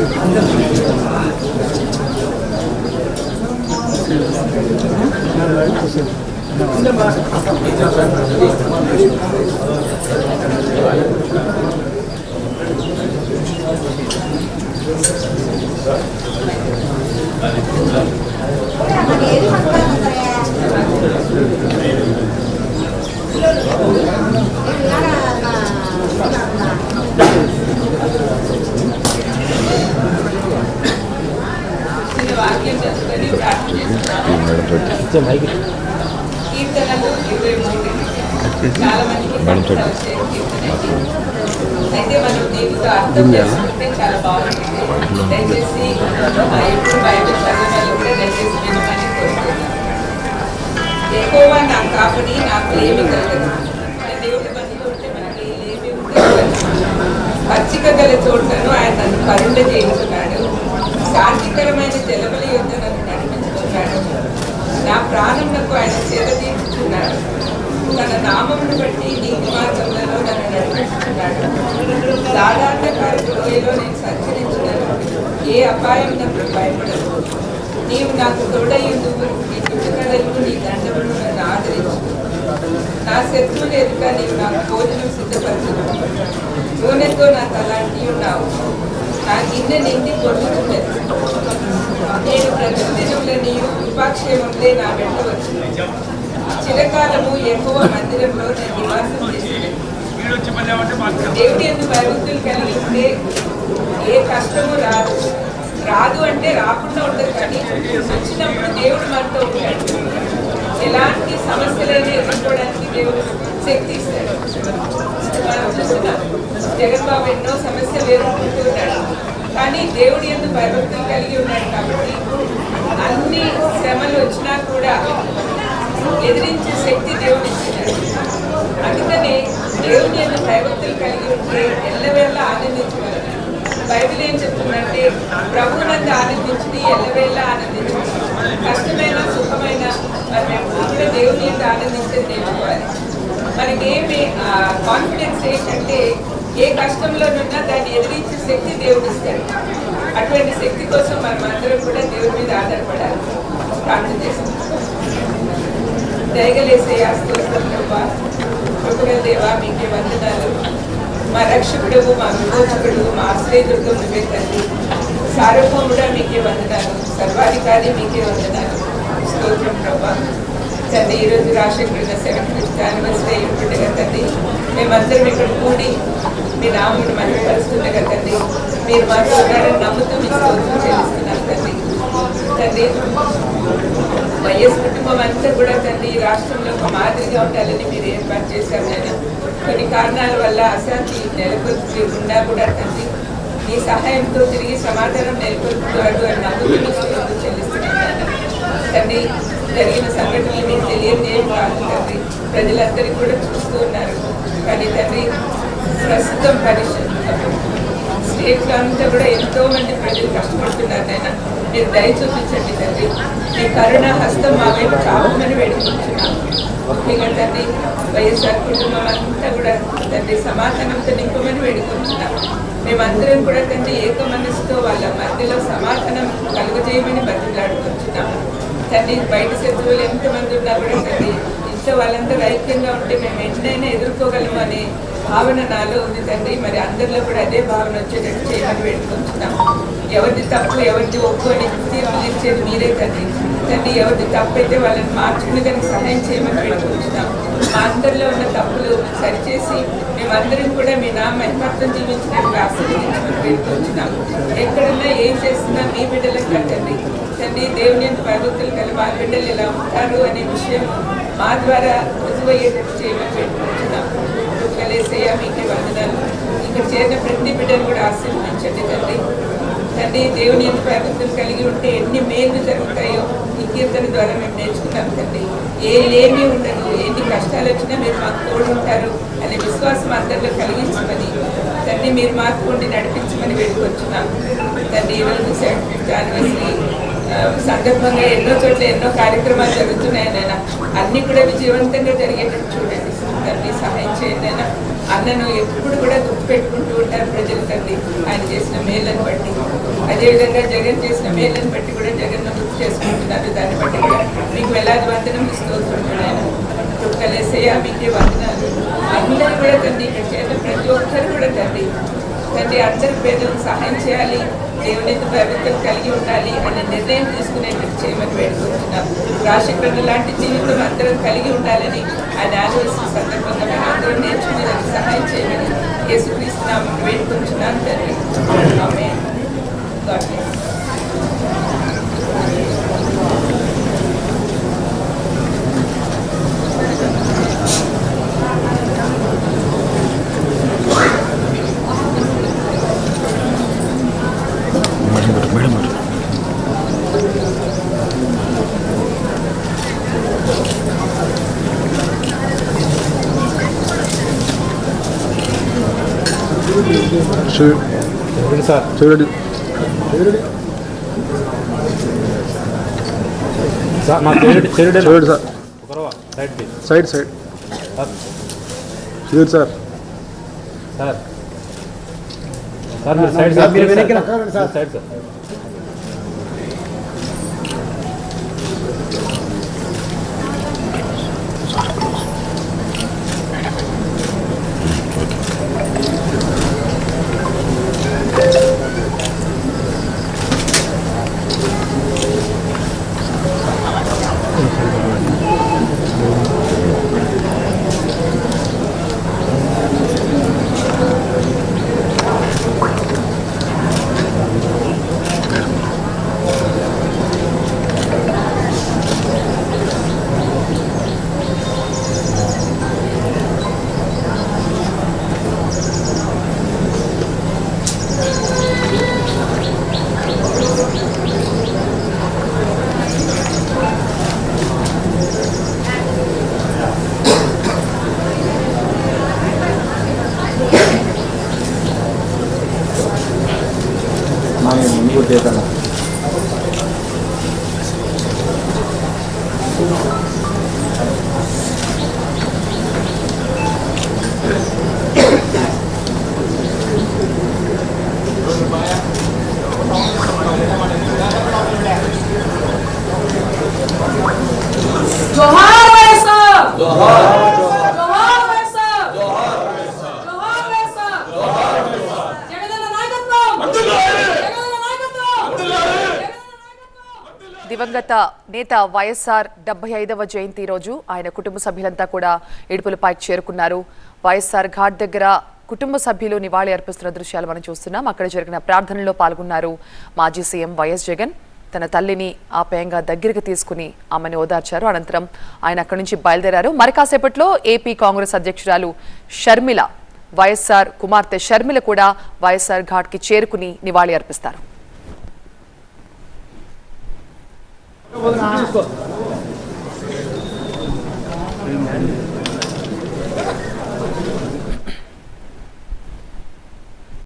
얘를 하나 కీర్తనలు ఇరవై మూడు చాలా మందికి అయితే మనం దీనితో అర్థం చేసుకుంటే చాలా బాగుంటుంది దయచేసి ఎప్పుడు చదవాలి దయచేసి వినమని కోరుతున్నాను ఎక్కువ నా కాపడి నాకు ఏమి కలగదు మన దేవుడి ఉంటే మనకి ఏమి పచ్చిక గల చోట్లను ఆయన నన్ను కరుణ చేయించున్నాడు. శాంతికరమైన జలముల యొక్క ప్రాణములకు ఆయన చేత తీర్చుచున్నాడు తన నామమును బట్టి నీతి మార్గంలో నన్ను నడిపిస్తున్నాడు సాధారణ లోయలో నేను సంచరించినాను ఏ అపాయం నాకు భయపడదు. నీవు నాకు తోడయ్యుందు నీ చుట్టుకడలు నీ దండమును నన్ను ఆదరించు. నా శత్రువులు ఎదుట నీవు నాకు భోజనం సిద్ధపరచను నూనెతో నా తలాంటి ఉన్నావు. నా గిన్నె నిండి కొట్టుకున్నది నేను ప్రతిదినంలో నీవు కృపాక్షేమంలో నా వెంట వచ్చింది చిరకాలము ఎక్కువ మందిరంలో నేను నివాసం చేసినది దేవుడి ఎందు భయభక్తులు కలిగి ఉంటే ఏ కష్టము రాదు. రాదు అంటే రాకుండా ఉండదు కానీ వచ్చినప్పుడు దేవుడు మనతో ఉంటాడు. ఎలాంటి సమస్యలైనా ఎదుర్కోవడానికి దేవుడు శక్తి ఇస్తాడు. మనం చూస్తున్నాం జగన్ బాబు ఎన్నో సమస్యలు ఎదుర్కొంటూ ఉన్నాడు. కానీ దేవుడి ఎందు భయభక్తులు కలిగి ఉన్నాడు కాబట్టి అన్ని శ్రమలు వచ్చినా కూడా ఎదిరించే శక్తి దేవుడు అందుకనే అందుకని దేవుని యొక్క భయభక్తులు కలిగి ఉంటే ఎల్లవేళ ఆనందించగలను బైబిల్ ఏం చెప్తుందంటే ప్రభువునందు ఆనందించి ఎల్లవేళ ఆనందించు కష్టమైన సుఖమైన మరి దేవుని యొక్క ఆనందించేది నేర్చుకోవాలి. మనకి ఏమి కాన్ఫిడెన్స్ ఏంటంటే ఏ కష్టంలోనున్నా దాన్ని ఎదిరించే శక్తి దేవుడు ఇస్తాడు అటువంటి శక్తి కోసం మనం అందరం కూడా దేవుడి మీద ఆధారపడాలి. ప్రార్థన చేస్తాం. దయగలేసే స్తోత్రం ప్రభా. కృపగల దేవా మీకే వందనాలు. మా రక్షకుడు మా విమోచకుడు మా ఆశ్రయదుర్గం నువ్వే తల్లి సార్వభౌముడా మీకే వందనాలు. సర్వాధికారి మీకే వందనాలు. స్తోత్రం ప్రభా. తండ్రి ఈరోజు రాజశేఖరుడు సెవెన్ ఫిఫ్త్ యానివర్సరీ అయి ఉంటుండగా తండ్రి మేమందరం ఇక్కడ కూడి మీ మంచి మహిమపరుస్తుండగా తండ్రి మీరు మాతో ఉన్నారని నమ్ముతూ మీ స్తోత్రం చెల్లిస్తున్నాం తండ్రి. తండ్రి వైఎస్ కుటుంబం అంతా కూడా తండ్రి ఈ రాష్ట్రంలో ఒక మాదిరిగా ఉండాలని మీరు ఏర్పాటు చేశారు నేను కొన్ని కారణాల వల్ల అశాంతి నెలకొల్పి ఉన్నా కూడా తండ్రి మీ సహాయంతో తిరిగి సమాధానం నెలకొల్పుతాడు అని నమ్ముతున్న స్తోత్రం చెల్లిస్తున్నాను తండ్రి జరిగిన సంఘటనలు మీకు తెలియదేం కాదు తండ్రి. ప్రజలందరికీ కూడా చూస్తూ ఉన్నారు. కానీ తండ్రి ప్రస్తుతం పరిస్థితి. స్టేట్లో అంతా కూడా ఎంతో మంది ప్రజలు కష్టపడుతున్నారు మీరు దయ చూపించండి తండ్రి మీ కరుణ హస్తం మా వైపు చావమని వేడుకుంటున్నాం ముఖ్యంగా తండ్రి వైఎస్ఆర్ కుటుంబం అంతా కూడా తండ్రి సమాధానంతో నింపమని వేడుకుంటున్నాం మేమందరం కూడా తండ్రి ఏక మనసుతో వాళ్ళ మధ్యలో సమాధానం కలుగజేయమని బతిలాడుకుంటున్నాం తండ్రి బయట శత్రువులు ఎంతమంది ఉన్నా కూడా తండ్రి ఇంట్లో వాళ్ళందరూ ఐక్యంగా ఉంటే మేము ఎన్నైనా ఎదుర్కోగలము అని భావన నాలో ఉంది తండ్రి. మరి అందరిలో కూడా అదే భావన వచ్చేటట్టు చేయమని పెట్టుకుంటున్నాం ఎవరిది తప్పు ఎవరిది ఒప్పు అని తీర్పు మీరే తండ్రి. తండ్రి ఎవరిది తప్పు అయితే వాళ్ళని మార్చుకుని దానికి సహాయం చేయమని పెట్టుకుంటున్నాం మా అందరిలో ఉన్న తప్పులు సరిచేసి మేమందరం కూడా మీ నా మహిమత్వం జీవించడానికి ఆశీర్వదించమని పెట్టుకుంటున్నాం ఎక్కడన్నా ఏం చేస్తున్నా మీ బిడ్డలకు కట్టండి తండ్రి. దేవుని యొక్క భగవతులు కలిగి మా బిడ్డలు ఎలా ఉంటారు అనే విషయం మా ద్వారా రుజువయ్యేటట్టు చేయమని పెట్టుకుంటున్నాం కలిసేయ మీకే వందనాలు. ఇక్కడ చేరిన ప్రతి బిడ్డను కూడా ఆశీర్వదించండి తండ్రి తండ్రి దేవుని ఎంత ప్రార్థనలు కలిగి ఉంటే ఎన్ని మేలు జరుగుతాయో ఈ కీర్తన ద్వారా మేము నేర్చుకున్నాం తండ్రి ఏ ఏమీ ఉండదు ఎన్ని కష్టాలు వచ్చినా మీరు మాకు తోడుంటారు అనే విశ్వాసం అందరిలో కలిగించమని తండ్రి మీరు మాకు ఉండి నడిపించమని వేడుకొచ్చున్నాం. తండ్రి ఈరోజు జాన్వరి సందర్భంగా ఎన్నో చోట్ల ఎన్నో కార్యక్రమాలు జరుగుతున్నాయి నాయన. అన్నీ కూడా విజయవంతంగా జరిగేటట్టు చూడండి. తండ్రి సహాయం చేయండి నాయన అన్నను ఎప్పుడు కూడా గుర్తుపెట్టుకుంటూ ఉంటారు ప్రజలు తండ్రి ఆయన చేసిన మేళ్ళను బట్టి. అదేవిధంగా జగన్ చేసిన మేళ్ళను బట్టి కూడా జగన్ గుర్తు చేసుకుంటున్నారు. దాన్ని బట్టి కూడా మీకు వేలాది వందనం స్తోత్రుడు కలిసేయా మీకే వందనాలు. అందరూ కూడా తండ్రి ఇక్కడ చేత ప్రతి ఒక్కరు కూడా తండ్రి. తండ్రి అందరి పేదలకు సహాయం చేయాలి దేవుని ప్రవృత్తులు కలిగి ఉండాలి అనే నిర్ణయం తీసుకునేటట్టు చేయమని వేడుకుంటున్నాం. రాజశేఖర్ లాంటి జీవితం అందరం కలిగి ఉండాలని ఆయన ఆలోచన సందర్భంగా మేము అందరం నేర్చుకుని దానికి సహాయం చేయమని యేసుక్రీస్తున్నాము వేడుకుంటున్నాను తండ్రి. ఆమె చూడండి చూడండి సార్. సైడ్ సైడ్ చూడండి sir. Sir. Sir. Side sir side sir ముందు చేద్దాం దివంగత నేత వైఎస్ఆర్ డెబ్బై ఐదవ జయంతి రోజు ఆయన కుటుంబ సభ్యులంతా కూడా ఇడుపులపైకి చేరుకున్నారు. వైఎస్ఆర్ ఘాట్ దగ్గర కుటుంబ సభ్యులు నివాళి అర్పిస్తున్న దృశ్యాలు మనం చూస్తున్నాం. అక్కడ జరిగిన ప్రార్థనలో పాల్గొన్నారు మాజీ సీఎం వైఎస్ జగన్. తన తల్లిని ఆప్యాయంగా దగ్గరికి తీసుకుని ఆమెను ఓదార్చారు. అనంతరం ఆయన అక్కడి నుంచి బయలుదేరారు. మరి కాసేపట్లో ఏపీ కాంగ్రెస్ అధ్యక్షురాలు షర్మిల వైఎస్ఆర్ కుమార్తె షర్మిల కూడా వైఎస్ఆర్ ఘాట్కి చేరుకుని నివాళి అర్పిస్తారు. మేడం